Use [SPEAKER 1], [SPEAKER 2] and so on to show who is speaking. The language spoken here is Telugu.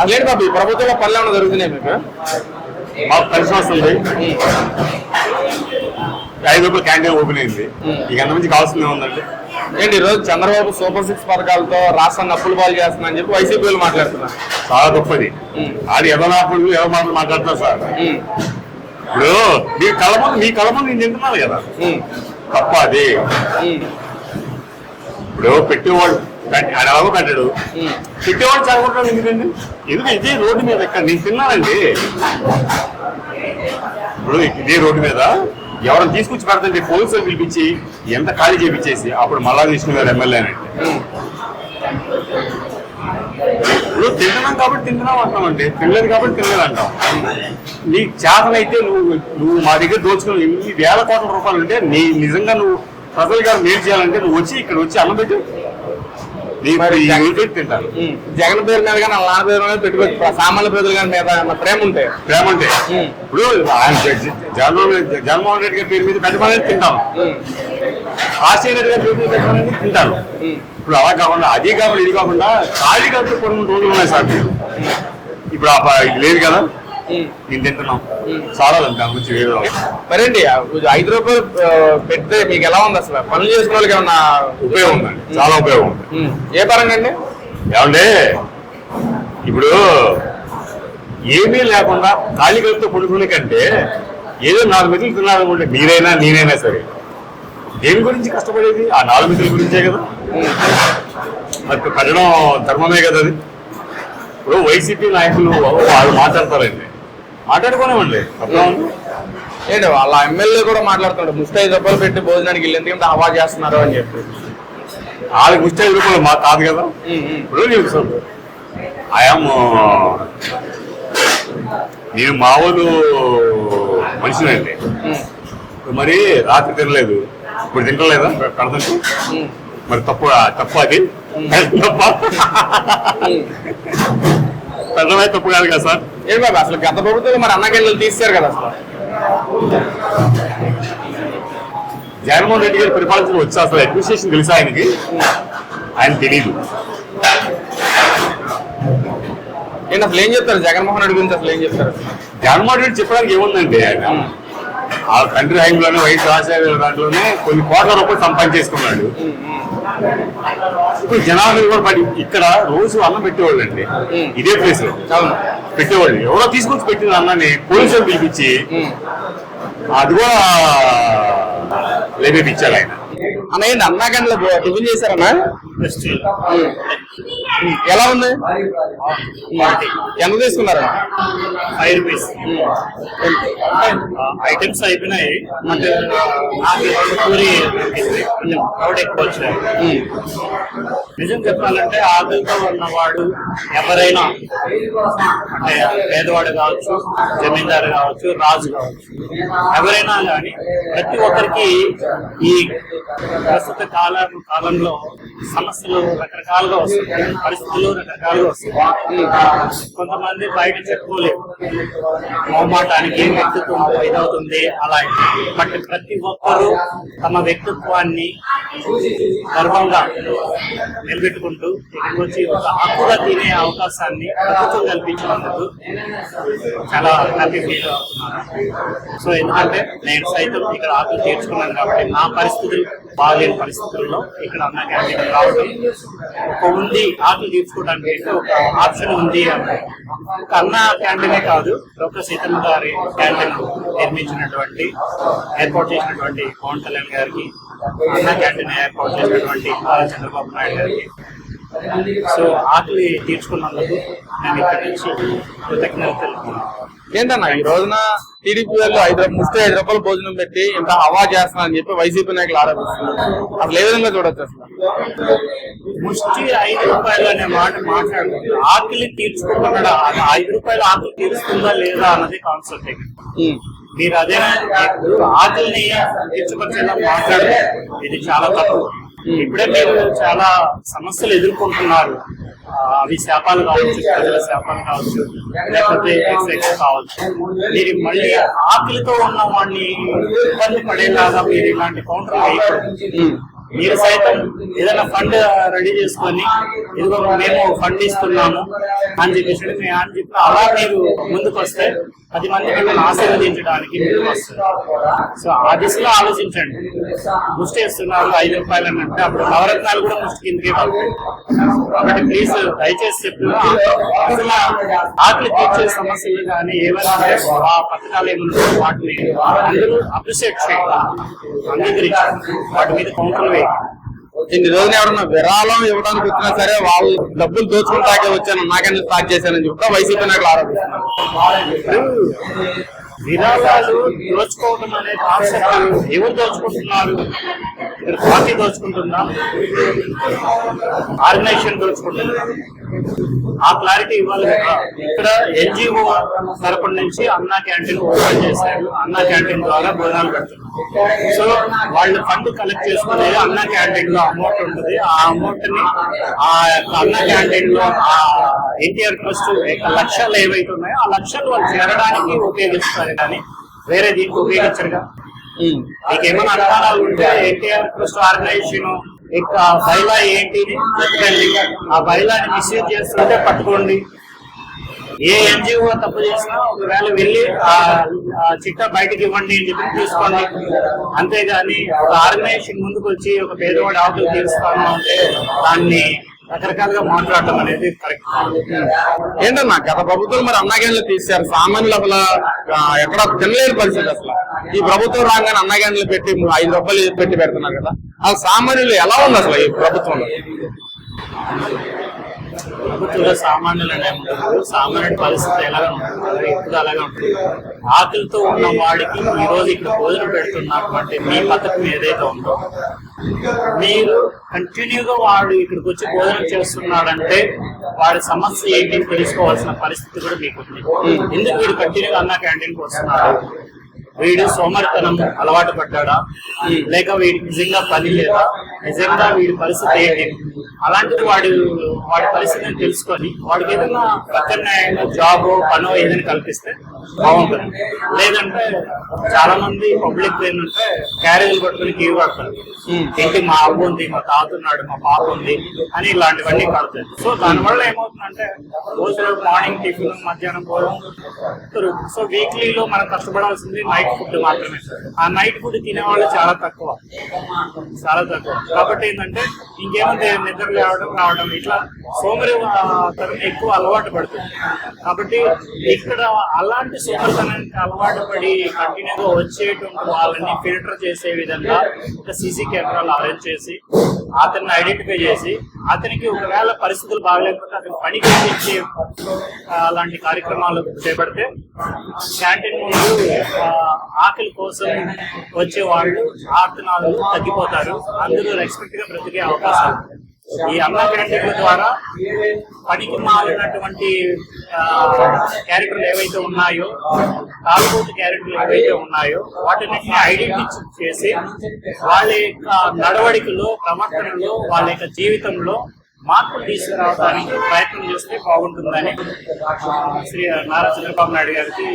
[SPEAKER 1] అసలేంటి బాబు ఈ ప్రభుత్వంలో పనులు ఏమైనా జరుగుతున్నాయి మీకు?
[SPEAKER 2] మాకు కలిసి వస్తుంది ఐదు రూపాయల క్యాంటీన్ ఓపెన్ అయింది. ఇక మంచి కావాల్సింది ఉందండి
[SPEAKER 1] ఏంటి ఈ రోజు చంద్రబాబు సూపర్ సిక్స్ పథకాలతో రాష్ట్రాన్ని అప్పులు పాలు చేస్తున్నా అని చెప్పి వైసీపీ మాట్లాడుతున్నారు.
[SPEAKER 2] చాలా గొప్పది. అది ఎవరు ఎవరు మాటలు మాట్లాడతారు సార్? ఇప్పుడు మీ ముందు మీ ముందు నేను తింటున్నాను కదా. తప్ప అది. ఇప్పుడు పెట్టేవాడు కట్టాడు. పెట్టేవాడు చదవడం ఎందుకండి? ఎందుకు ఇదే రోడ్డు మీద నేను తిన్నానండి. ఇప్పుడు ఇదే రోడ్డు మీద ఎవరైనా తీసుకొచ్చి పెడతంటే పోలీసులు పిలిపించి ఎంత ఖాళీ చేపించేసి అప్పుడు మళ్ళా తీసుకున్నారు ఎమ్మెల్యే అని. ఇప్పుడు తింటున్నాం కాబట్టి తింటున్నాం అంటామండి తినలేదు కాబట్టి తినలేదు అంటాం. నీకు చేతనైతే నువ్వు నువ్వు మా దగ్గర దోచుకుని ఇన్ని వేల కోట్ల రూపాయలు ఉంటే నీ నిజంగా నువ్వు ప్రజలు గారు మేలు చేయాలంటే నువ్వు వచ్చి ఇక్కడ వచ్చి అన్నం పెట్టు.
[SPEAKER 1] జగన్- పేరు మీద కానీ వాళ్ళ పేరు మీద పెట్టుకోవచ్చు. సామాన్య ప్రజల గారి మీద ప్రేమ ఉంటే?
[SPEAKER 2] ప్రేమ
[SPEAKER 1] ఉమ్.
[SPEAKER 2] ఇప్పుడు ఆయన జగన్మోహన్ జగన్మోహన్ రెడ్డి గారి పేరు మీద పెట్టమని తింటాను
[SPEAKER 1] ఉమ్,
[SPEAKER 2] రాజశేఖర రెడ్డి గారి పేరు మీద పెట్టమని తింటాను
[SPEAKER 1] ఉమ్,
[SPEAKER 2] ఇప్పుడు అలా కాకుండా అది కాకుండా ఇది కాకుండా ఖాళీ కట్టు కొన్ని రోజులు ఉన్నాయి సార్. ఇప్పుడు లేదు కదా. నేను తింటున్నాం. చాలా దాని గురించి వేరే
[SPEAKER 1] మరేంటి ఆ ఐదు రూపాయలు పెడితే మీకు ఎలా ఉంది అసలు? పనులు చేసుకున్న వాళ్ళకి ఏమన్నా
[SPEAKER 2] ఉపయోగం ఉందండి. చాలా ఉపయోగం ఉంది.
[SPEAKER 1] ఏ పరంగా అండి?
[SPEAKER 2] ఏమంటే ఇప్పుడు ఏమీ లేకుండా ఖాళీ కడుపుతో పడుకునే కంటే ఏదో నాలుగు మెతులు తినాలనుకుంటే మీరైనా నేనైనా సరే దేని గురించి కష్టపడేది? ఆ నాలుగు మెతుల గురించే కదా. అది పెట్టడం ధర్మమే కదా అది. ఇప్పుడు వైసీపీ నాయకులు వాళ్ళు మాట్లాడతారండి. మాట్లాడుకోనివ్వండి?
[SPEAKER 1] ఏంటి వాళ్ళ ఎమ్మెల్యే కూడా మాట్లాడుతున్నాడు. ఐదు రూపాయలు పెట్టి భోజనానికి వెళ్ళి ఎందుకంటే హవా చేస్తున్నారు అని చెప్పి.
[SPEAKER 2] వాళ్ళకి ఐదు రూపాయలు మా కాదు కదా. ఇప్పుడు నీకు ఐఎమ్ నేను మామూలు మనిషినండి. మరి రాత్రి తినలేదు. ఇప్పుడు తింటలేదా? కడతంటూ మరి తప్పు తప్పు అది. తప్ప. పెద్దమే తప్పు కాదు కదా సార్?
[SPEAKER 1] ఏంటి బాబు అసలు గత ప్రభుత్వం మరి అన్నకెళ్ళి తీస్తారు కదా అసలు
[SPEAKER 2] జగన్మోహన్ రెడ్డి గారి పరిపాలన వచ్చి అసలు అడ్మినిస్ట్రేషన్ తెలుసా ఆయనకి? ఆయన తెలియదు
[SPEAKER 1] ఏంటి అసలు ఏం చెప్తారు? జగన్మోహన్ రెడ్డి గురించి అసలు ఏం చెప్తారు?
[SPEAKER 2] జగన్మోహన్ రెడ్డి చెప్పడానికి ఏముందండి ఆయన? ఆ తండ్రి హయాంలోనే వైఎస్ రాజశేఖర దాంట్లోనే కొన్ని కోట్ల రూపాయలు సంపాదించేసుకున్నాడు. ఇప్పుడు జనాలు కూడా పడి ఇక్కడ రోజు అన్నం పెట్టేవాళ్ళు అండి. ఇదే
[SPEAKER 1] ప్లేస్లో
[SPEAKER 2] పెట్టేవాళ్ళు ఎవరో తీసుకొచ్చి పెట్టిన అన్నాన్ని పోలీసులు పిలిపించి. అది కూడా లేపేపించాడు ఆయన
[SPEAKER 1] అన్న ఏంటి అన్నా గంటలు టిఫిన్ చేశారన్నా. ఎలా ఉంది? ఎంత తీసుకున్నారా
[SPEAKER 3] ఫైవ్ రూపీస్ ఐటమ్స్ అయిపోయినాయి. రెండు పూరి క్రౌడ్ ఎక్కువ వచ్చారు నిజం చెప్పాలంటే ఆకలితో ఉన్నవాడు ఎవరైనా అంటే పేదవాడు కావచ్చు జమీందారు కావచ్చు రాజు కావచ్చు ఎవరైనా కానీ ప్రతి ఒక్కరికి ఈ ప్రస్తుత కాల కాలంలో సమస్యలు రకరకాలుగా వస్తాయి. పరిస్థితులు రకరకాలుగా వస్తాయి. కొంతమంది బయట చెప్పుకోలేరు. మొహమాటానికి వ్యక్తిత్వం ఇదవుతుంది అలా బట్ ప్రతి ఒక్కరూ తమ వ్యక్తిత్వాన్ని గర్వంగా నిలబెట్టుకుంటూ ఇక్కడికి వచ్చి ఒక హక్కుగా తినే అవకాశాన్ని ప్రభుత్వం కల్పించినందుకు చాలా హ్యాపీ ఫీల్ అవుతున్నాను. సో ఎందుకంటే నేను సైతం ఇక్కడ ఆకులు తీర్చుకున్నాను కాబట్టి నా పరిస్థితులు బాగాలేని పరిస్థితుల్లో ఇక్కడ అన్న క్యాంటీన్ రావడం ఒక ఉంది ఆకలి తీర్చుకోవడానికి ఒక ఆప్షన్ ఉంది అని ఒక అన్న క్యాంటీనే కాదు డాక్టర్ సీతమ్మ గారి క్యాంటీన్ నిర్మించినటువంటి ఏర్పాటు చేసినటువంటి పవన్ కళ్యాణ్ గారికి అన్న క్యాంటీన్ ఏర్పాటు చేసినటువంటి చంద్రబాబు నాయుడు గారికి. సో ఆకలి తీర్చుకున్నందుకు నేను ఇక్కడి నుంచి తెలుపుతున్నాను
[SPEAKER 1] ఏంటన్నా ఈ రోజున టీడీపీ వాళ్ళు ఐదు రూపాయలు ముస్తే ఐదు రూపాయలు భోజనం పెట్టి ఇంత హవా చేస్తున్నా అని చెప్పి వైసీపీ నాయకులు ఆరోపిస్తున్నారు. అసలు ఏ విధంగా చూడొచ్చు అసలు?
[SPEAKER 3] ముష్టి ఐదు రూపాయలు అనే మాట మాట్లాడుతుంది ఆకలి తీర్చుకుంటున్నాడా? అది ఐదు రూపాయలు ఆకలి తీరుస్తుందా లేదా అన్నది కాన్సెప్ట్ మీరు అదే ఆకలిని తీర్చుకొచ్చేలా మాట్లాడు ఇది చాలా తప్పు. ఇప్పుడే మీరు చాలా సమస్యలు ఎదుర్కొంటున్నారు. అవి శాపాలు కావచ్చు ప్రజల శాపాలు కావచ్చు లేకపోతే కావచ్చు. మీరు మళ్ళీ ఆకలితో ఉన్న వాడిని ఇబ్బంది పడేలాగా మీరు ఇలాంటి కౌంటర్ వేయకూడదు. మీరు సైతం ఏదైనా ఫండ్ రెడీ చేసుకొని ఇదిగో మేము ఫండ్ ఇస్తున్నాము అని చెప్పేసి అని చెప్పి అలా మీరు ముందుకు వస్తే పది మంది పిల్లల్ని ఆశీర్వదించడానికి ముందుకు సో ఆ దిశలో ఆలోచించండి. ముష్టి ఇస్తున్నారు ఐదు రూపాయలు అని అంటే అప్పుడు నవరత్నాలు కూడా ముష్టి కిందకే పడతాయి. కాబట్టి ప్లీజ్ దయచేసి చెప్తున్నా అసలు ఆకలి తీర్చే సమస్యలు కానీ ఏమైనా ఆ పథకాలు ఏమన్నా వాటిని అందరూ అప్రిషియేట్ చేయాలి అంగీకరించాలి వాటి మీద కౌంటర్లు వేయాలి
[SPEAKER 1] ఇన్ని రోజులు ఎవరన్నా విరాళం ఇవ్వడానికి వచ్చినా సరే వాళ్ళు డబ్బులు దోచుకుంటాకే వచ్చాను నాకన్నా స్టార్ట్ చేశానని చెప్తా వైసీపీ నాయకులు ఆరోపిస్తున్నారు.
[SPEAKER 3] విరాళాలు దోచుకోవడం అనే కాన్సెప్ట్ ఎవరు దోచుకుంటున్నారు? మీరు పార్టీ దోచుకుంటుందా ఆర్గనైజేషన్ దోచుకుంటుందా ఆ క్లారిటీ ఇవ్వాలి కదా. ఇక్కడ ఎన్జిఓ తరపు నుంచి అన్నా క్యాంటీన్ ఓపెన్ చేశారు. అన్నా క్యాంటీన్ ద్వారా భోజనాలు పెడుతున్నారు. సో వాళ్ళు ఫండ్ కలెక్ట్ చేసుకునేది అన్నా క్యాంటీన్లో అమౌంట్ ఉంటుంది. ఆ అమౌంట్ని ఆ యొక్క అన్నా క్యాంటీన్లో ఆ ఎన్టీఆర్ ట్రస్ట్ యొక్క లక్ష్యాలు ఏవైతే ఉన్నాయో ఆ లక్ష్యాలు వాళ్ళు చేరడానికి ఉపయోగిస్తారు కానీ వేరే దీనికి ఉపయోగించరుగా? మీకేమైనా అనుమానాలు ఉంటే ఎన్టీఆర్ ట్రస్ట్ ఆర్గనైజేషన్ ఇక బైలా ఏంటి? చెప్పండి. ఆ బైలాని మిస్యూజ్ చేస్తుంటే పట్టుకోండి. ఏ ఎన్జిఓ తప్పు చేసినా ఒకవేళ వెళ్ళి ఆ ఆ చిట్టా బయటకి ఇవ్వండి అని చెప్పి తీసుకోండి అంతేగాని ఒక ఆర్గనైజేషన్ ముందుకు వచ్చి ఒక పేదవాడి ఆకులు తీరుస్తాను. అంటే దాన్ని రకరకాలుగా మాట్లాడటం అనేది కరెక్ట్
[SPEAKER 1] ఏంటన్నా గత ప్రభుత్వం మరి అన్నగాండ్లు తీశారు. సామాన్యులు అసలు ఎక్కడ తినలేని పరిస్థితి అసలు. ఈ ప్రభుత్వం రాగానే అన్నగాండ్లు పెట్టి ఐదు రూపాయలు పెట్టి పెడుతున్నారు కదా. ఆ సామాన్యులు ఎలా ఉంది అసలు ఈ ప్రభుత్వంలో?
[SPEAKER 3] ప్రభుత్వంలో సామాన్యులు అనే ఉంటారు సామాన్యుడి పరిస్థితి ఎలాగ ఉంటుంది? ఎప్పుడు అలాగే ఉంటుంది. ఆకలితో ఉన్న వాడికి ఈ రోజు ఇక్కడ భోజనం పెడుతున్నటువంటి మీ పథకం ఏదైతే ఉందో మీరు కంటిన్యూగా వాడు ఇక్కడికి వచ్చి భోజనం చేస్తున్నాడంటే వాడి సమస్య ఏంటి తెలుసుకోవాల్సిన పరిస్థితి కూడా మీకు ఉంది ఎందుకు వీడు కంటిన్యూగా అన్న క్యాంటీన్కి వస్తున్నాడు? వీడు సోమరితనం అలవాటు పడ్డాడా? లేక వీడి నిజంగా పని లేదా? నిజంగా వీడి పరిస్థితి ఏంటి? అలాంటిది వాడు వాడి పరిస్థితిని తెలుసుకొని వాడికి ఏదైనా ప్రత్యామ్నాయంగా జాబ్ పనో ఏదైనా కల్పిస్తే బాగుంటుంది. లేదంటే చాలా మంది పబ్లిక్ ఏంటంటే క్యారేజీలు పట్టుకుని క్యూ కడతారు ఏంటి మా అవ్వ ఉంది మా తాత ఉన్నాడు మా పాప ఉంది అని ఇలాంటివన్నీ కడతారు సో దానివల్ల ఏమవుతుందంటే రోజు మార్నింగ్ టిఫిన్ మధ్యాహ్నం దొరుకుతుంది. సో వీక్లీలో మనం కష్టపడాల్సింది నైట్ ఫుడ్ మాత్రమే. ఆ నైట్ ఫుడ్ తినే వాళ్ళు చాలా తక్కువ. చాలా తక్కువ. కాబట్టి ఏంటంటే ఇంకేముంది నిద్ర లేవడం రావడం ఇట్లా సోమరితనం ఎక్కువ అలవాటు పడుతుంది. కాబట్టి ఇక్కడ అలాంటి సోమరితనానికి అలవాటు పడి కంటిన్యూగా వచ్చేటువంటి వాళ్ళని ఫిల్టర్ చేసే విధంగా సీసీ కెమెరాలు అరేంజ్ చేసి అతన్ని ఐడెంటిఫై చేసి అతనికి ఒకవేళ పరిస్థితులు బాగలేకపోతే అతను పనికి ఇచ్చే అలాంటి కార్యక్రమాలు చేపడితే క్యాంటీన్ ముందు ఆకలి కోసం వచ్చే వాళ్ళు ఆర్తనాలు తగ్గిపోతారు. అందరూ రెస్పెక్ట్గా బ్రతికే అవకాశాలు. ఈ అన్న క్యాంటీన్ల ద్వారా పనికి మారినటువంటి క్యారెక్టర్లు ఏవైతే ఉన్నాయో తాగుబోతు క్యారెక్టర్లు ఏవైతే ఉన్నాయో వాటిని ఐడెంటిఫై చేసి వాళ్ళ యొక్క నడవడికలో ప్రవర్తనలో వాళ్ళ యొక్క జీవితంలో మార్పులు తీసుకురావడానికి ప్రయత్నం చేస్తే బాగుంటుందని శ్రీ నారా చంద్రబాబు నాయుడు గారికి